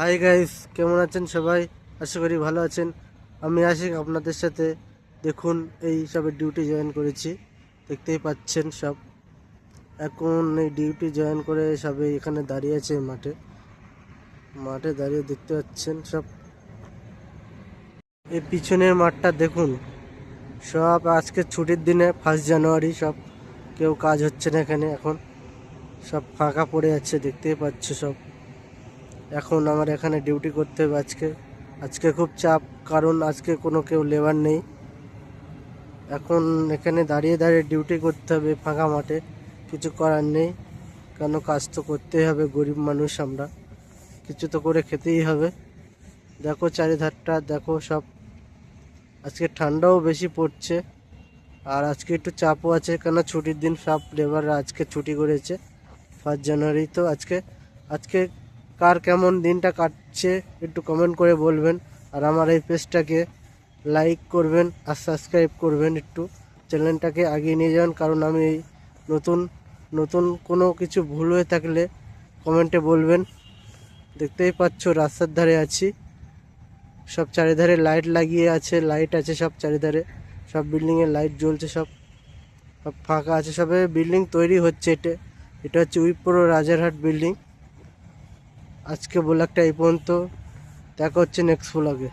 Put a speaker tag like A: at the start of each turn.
A: Hi guys কেমন আছেন সবাই? আশা করি ভালো আছেন। আমি আশিক আপনাদের সাথে। দেখুন, এই সবে ডিউটি জয়েন করেছি। দেখতেই পাচ্ছেন সব। এখন এই ডিউটি জয়েন করে সবে এখানে দাঁড়িয়ে আছে মাঠে। মাঠে দাঁড়িয়ে দেখতে পাচ্ছেন সব। এই পিছনের মাঠটা দেখুন। সব আজকে ছুটির দিনে ফার্স্ট জানুয়ারি সব কেউ কাজ হচ্ছে না এখানে এখন। সব ফাঁকা পড়ে আছে, দেখতেই পাচ্ছ সব। এখন আমার এখানে ডিউটি করতে হবে আজকে। আজকে খুব চাপ, কারণ আজকে কোনো কেউ লেবার নেই। এখন এখানে দাঁড়িয়ে দাঁড়িয়ে ডিউটি করতে হবে ফাঁকা মাঠে, কিছু করার নেই। কেন কাজ তো করতেই হবে, গরিব মানুষ আমরা। কিছু তো করে খেতেই হবে। দেখো চারিধারটা, দেখো সব। আজকে ঠান্ডাও বেশি পড়ছে, আর আজকে একটু চাপও আছে, কেন ছুটির দিন সব লেবাররা আজকে ছুটি করেছে। ফার্স্ট জানুয়ারি তো আজকে আজকে কার কেমন দিনটা কাটছে একটু কমেন্ট করে বলবেন। আর আমার এই পেজটাকে লাইক করবেন আর সাবস্ক্রাইব করবেন একটু। চ্যানেলটাকে আগিয়ে নিয়ে যান, কারণ আমি এই নতুন নতুন কোনো কিছু ভুল হয়ে থাকলে কমেন্টে বলবেন। দেখতেই পাচ্ছ রাস্তার ধারে আছি। সব চারিধারে লাইট লাগিয়ে আছে লাইট আছে সব চারিধারে। সব বিল্ডিংয়ে লাইট জ্বলছে সব। সব ফাঁকা আছে, সবে বিল্ডিং তৈরি হচ্ছে এটা এটা হচ্ছে উইপ্রো রাজারহাট বিল্ডিং আজকে ব্লগটা এই পর্যন্ত। দেখা হচ্ছে নেক্সট ব্লগে